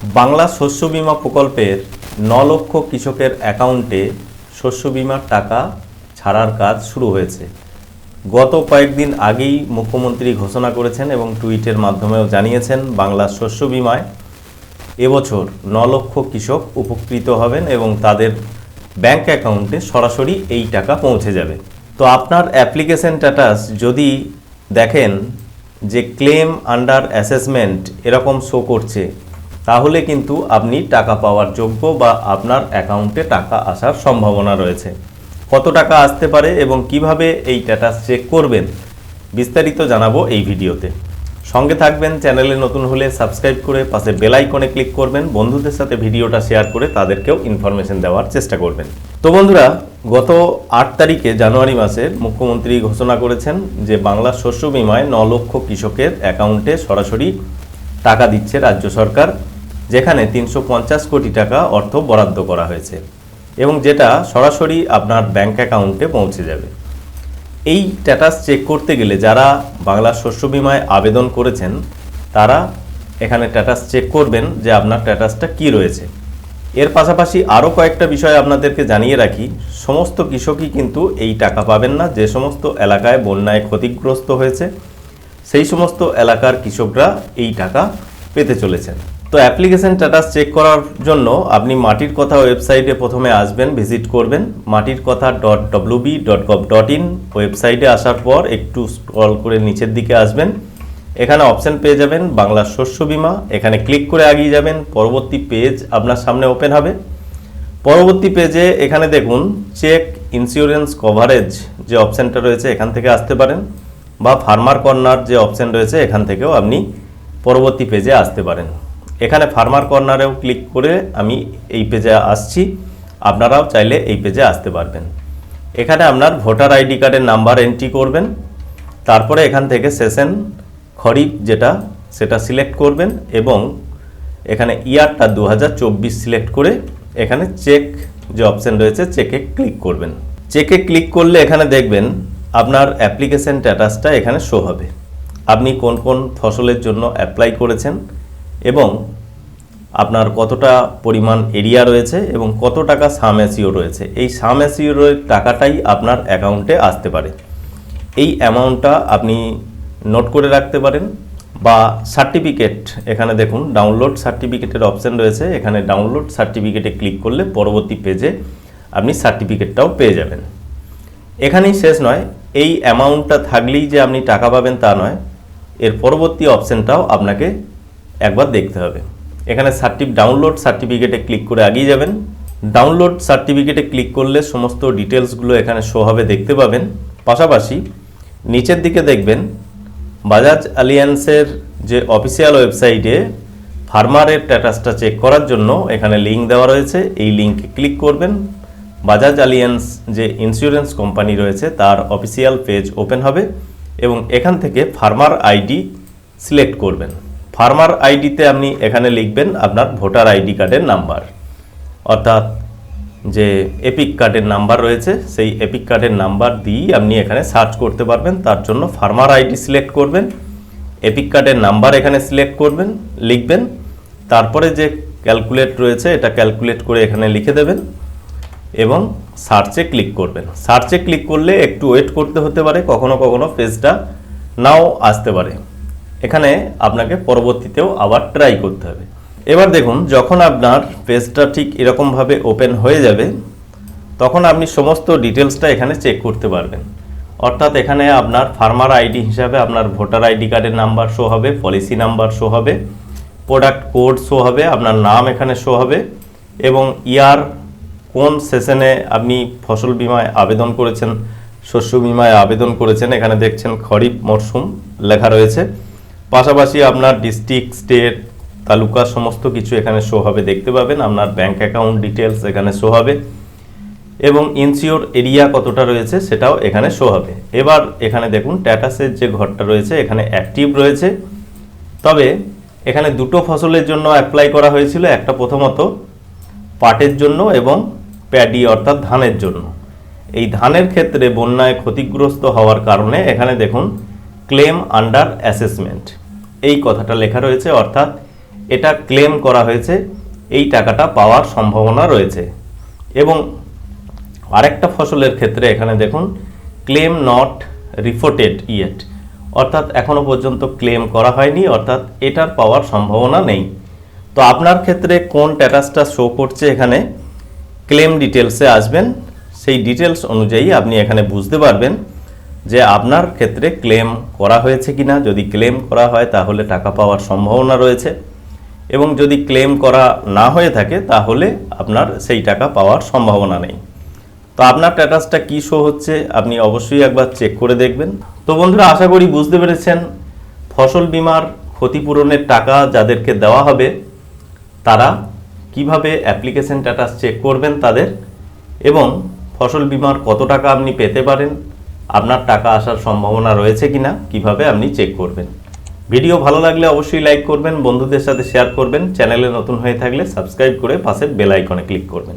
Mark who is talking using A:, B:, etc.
A: বাংলা শস্য বিমা প্রকল্পের ন লক্ষ কৃষকের অ্যাকাউন্টে শস্য বিমার টাকা ছাড়ার কাজ শুরু হয়েছে। গত কয়েকদিন আগেই মুখ্যমন্ত্রী ঘোষণা করেছেন এবং টুইটের মাধ্যমেও জানিয়েছেন, বাংলা শস্য বীমায় এবছর ন লক্ষ কৃষক উপকৃত হবেন এবং তাদের ব্যাংক অ্যাকাউন্টে সরাসরি এই টাকা পৌঁছে যাবে। তো আপনার অ্যাপ্লিকেশন স্ট্যাটাস যদি দেখেন যে ক্লেম আন্ডার অ্যাসেসমেন্ট এরকম শো করছে তাহলে কিন্তু আপনি টাকা পাওয়ার যোগ্য বা আপনার অ্যাকাউন্টে টাকা আসার সম্ভাবনা রয়েছে। কত টাকা আসতে পারে এবং কীভাবে এই স্ট্যাটাস চেক করবেন, বিস্তারিত জানাব এই ভিডিওতে। সঙ্গে থাকবেন, চ্যানেলে নতুন হলে সাবস্ক্রাইব করে পাশে বেল আইকনে ক্লিক করবেন। বন্ধুদের সাথে ভিডিওটা শেয়ার করে তাদেরকেও ইনফরমেশন দেওয়ার চেষ্টা করবেন। তো বন্ধুরা, গত আট তারিখে জানুয়ারি মাসের মুখ্যমন্ত্রী ঘোষণা করেছেন যে বাংলা শস্য বিমায় ন লক্ষ কৃষকের অ্যাকাউন্টে সরাসরি টাকা দিচ্ছে রাজ্য সরকার। যেখানে তিনশো পঞ্চাশ কোটি টাকা অর্থ বরাদ্দ করা হয়েছে এবং যেটা সরাসরি আপনার ব্যাংক অ্যাকাউন্টে পৌঁছে যাবে। এই স্ট্যাটাস চেক করতে গেলে যারা বাংলা শস্য বিমায় আবেদন করেছেন, তারা এখানে স্ট্যাটাস চেক করবেন যে আপনার স্ট্যাটাসটা কি রয়েছে। এর পাশাপাশি আরও কয়েকটা বিষয় আপনাদেরকে জানিয়ে রাখি, সমস্ত কৃষকই কিন্তু এই টাকা পাবেন না, যে সমস্ত এলাকায় বন্যায় ক্ষতিগ্রস্ত হয়েছে, সেই সমস্ত এলাকার কৃষকরা এই টাকা পেতে চলেছেন। তো অ্যাপ্লিকেশন স্ট্যাটাস চেক করার জন্য আপনি মাটির কথা ওয়েবসাইটে প্রথমে আসবেন ভিজিট করবেন, Matir Katha dot WB dot gov dot in ওয়েবসাইটে আসার পর একটু স্ক্রল করে নিচের দিকে আসবেন। এখানে অপশন পেয়ে যাবেন বাংলার শস্য বীমা, এখানে ক্লিক করে এগিয়ে যাবেন, পরবর্তী পেজ আপনার সামনে ওপেন হবে। পরবর্তী পেজে এখানে দেখুন চেক ইন্স্যুরেন্স কভারেজ যে অপশানটা রয়েছে এখান থেকে আসতে পারেন বা ফার্মার কর্নার যে অপশান রয়েছে এখান থেকেও আপনি পরবর্তী পেজে আসতে পারেন। এখানে ফার্মার কর্নারেও ক্লিক করে আমি এই পেজে আসছি। আপনারাও চাইলে এই পেজে আসতে পারবেন। এখানে আপনার ভোটার আইডি কার্ডের নাম্বার এন্ট্রি করবেন। তারপরে এখান থেকে সেশন, খরিফ যেটা, সেটা সিলেক্ট করবেন এবং এখানে ইয়ারটা দু হাজার চব্বিশ সিলেক্ট করে এখানে চেক যে অপশন রয়েছে চেকে ক্লিক করবেন। চেকে ক্লিক করলে এখানে দেখবেন আপনার অ্যাপ্লিকেশন স্ট্যাটাসটা এখানে শো হবে। আপনি কোন কোন ফসলের জন্য অ্যাপ্লাই করেছেন এবং আপনার কতটা পরিমাণ এরিয়া রয়েছে এবং কত টাকা সাম এসিও রয়েছে। এই সাম এসিওর টাকাটাই আপনার অ্যাকাউন্টে আসতে পারে। এই অ্যামাউন্টটা আপনি নোট করে রাখতে পারেন বা সার্টিফিকেট, এখানে দেখুন ডাউনলোড সার্টিফিকেটের অপশান রয়েছে। এখানে ডাউনলোড সার্টিফিকেটে ক্লিক করলে পরবর্তী পেজে আপনি সার্টিফিকেটটাও পেয়ে যাবেন। এখানেই শেষ নয়, এই অ্যামাউন্টটা থাকলেই যে আপনি টাকা পাবেন তা নয়। এর পরবর্তী অপশানটাও আপনাকে একবার দেখতে হবে। এখানে সার্টি ডাউনলোড সার্টিফিকেটে ক্লিক করে আগিয়ে যাবেন। ডাউনলোড সার্টিফিকেটে ক্লিক করলে সমস্ত ডিটেলসগুলো এখানে শো হবে, দেখতে পাবেন। পাশাপাশি নিচের দিকে দেখবেন বাজাজ আলিয়ান্সের যে অফিসিয়াল ওয়েবসাইটে ফার্মারের স্ট্যাটাসটা চেক করার জন্য এখানে লিঙ্ক দেওয়া রয়েছে। এই লিঙ্কে ক্লিক করবেন। বাজাজ আলিয়ান্স যে ইন্স্যুরেন্স কোম্পানি রয়েছে, তার অফিসিয়াল পেজ ওপেন হবে এবং এখান থেকে ফার্মার আইডি সিলেক্ট করবেন। ফার্মার আইডিতে আপনি এখানে লিখবেন আপনার ভোটার আইডি কার্ডের নাম্বার। অর্থাৎ যে এপিক কার্ডের নাম্বার রয়েছে, সেই এপিক কার্ডের নাম্বার দিয়েই আপনি এখানে সার্চ করতে পারবেন। তার জন্য ফার্মার আইডি সিলেক্ট করবেন, এপিক কার্ডের নাম্বার এখানে সিলেক্ট করবেন, লিখবেন। তারপরে যে ক্যালকুলেট রয়েছে, এটা ক্যালকুলেট করে এখানে লিখে দেবেন এবং সার্চে ক্লিক করবেন। সার্চে ক্লিক করলে একটু ওয়েট করতে হতে পারে, কখনো কখনো পেজটা নাও আসতে পারে। এখানে আপনাকে পরবর্তীতেও আবার ট্রাই করতে হবে। এবার দেখুন, যখন আপনার পেজটা ঠিক এরকমভাবে ওপেন হয়ে যাবে, তখন আপনি সমস্ত ডিটেলসটা এখানে চেক করতে পারবেন। অর্থাৎ এখানে আপনার ফার্মার আইডি হিসাবে আপনার ভোটার আইডি কার্ডের নাম্বার শো হবে পলিসি নাম্বার শো হবে প্রোডাক্ট কোড শো হবে, আপনার নাম এখানে শো হবে, এবং ইয়ার কোন সেশনে আপনি ফসল বিমায় আবেদন করেছেন, শস্য বিমায় আবেদন করেছেন, এখানে দেখছেন খরিফ মরশুম লেখা রয়েছে। পাশাপাশি আপনার ডিস্ট্রিক্ট স্টেট তালুকা সমস্ত কিছু এখানে শো হবে, দেখতে পাবেন। আপনার ব্যাংক অ্যাকাউন্ট ডিটেলস এখানে শো হবে। এবং ইনসিওর এরিয়া কতটা রয়েছে সেটাও এখানে শো হবে। এবার এখানে দেখুন ট্যাটাসের যে ঘরটা রয়েছে, এখানে অ্যাক্টিভ রয়েছে। তবে এখানে দুটো ফসলের জন্য অ্যাপ্লাই করা হয়েছিল, একটা প্রথমত পাটের জন্য এবং প্যাডি অর্থাৎ ধানের জন্য। এই ধানের ক্ষেত্রে বন্যায় ক্ষতিগ্রস্ত হওয়ার কারণে এখানে দেখুন ক্লেম আন্ডার অ্যাসেসমেন্ট এই কথাটা লেখা রয়েছে, অর্থাৎ এটা ক্লেম করা হয়েছে, এই টাকাটা পাওয়ার সম্ভাবনা রয়েছে। এবং আরেকটা ফসলের ক্ষেত্রে এখানে দেখুন ক্লেম নট রিপোর্টেড ইয়েট অর্থাৎ এখনও পর্যন্ত ক্লেম করা হয়নি, অর্থাৎ এটার পাওয়ার সম্ভাবনা নেই। তো আপনার ক্ষেত্রে কোন স্ট্যাটাসটা শো করছে এখানে ক্লেম ডিটেলসে আসবেন, সেই ডিটেলস অনুযায়ী আপনি এখানে বুঝতে পারবেন। যে আপনার ক্ষেত্রে ক্লেম করা হয়েছে কিনা, যদি ক্লেম করা হয় তাহলে টাকা পাওয়ার সম্ভাবনা রয়েছে এবং যদি ক্লেম করা না হয়ে থাকে তাহলে আপনার সেই টাকা পাওয়ার সম্ভাবনা নেই। তো আপনার স্ট্যাটাসটা কী শো হচ্ছে আপনি অবশ্যই একবার চেক করে দেখবেন। তো বন্ধুরা, আশা করি বুঝতে পেরেছেন, ফসল বিমার ক্ষতিপূরণের টাকা যাদেরকে দেওয়া হবে, তারা কীভাবে অ্যাপ্লিকেশন স্ট্যাটাস চেক করবেন তাদের এবং ফসল বিমার কত টাকা আপনি পেতে পারেন আপনার টাকা আসার সম্ভাবনা রয়েছে কি না কীভাবে আপনি চেক করবেন। ভিডিও ভালো লাগলে অবশ্যই লাইক করবেন, বন্ধুদের সাথে শেয়ার করবেন চ্যানেলে নতুন হয়ে থাকলে সাবস্ক্রাইব করে পাশের বেল আইকনে ক্লিক করবেন।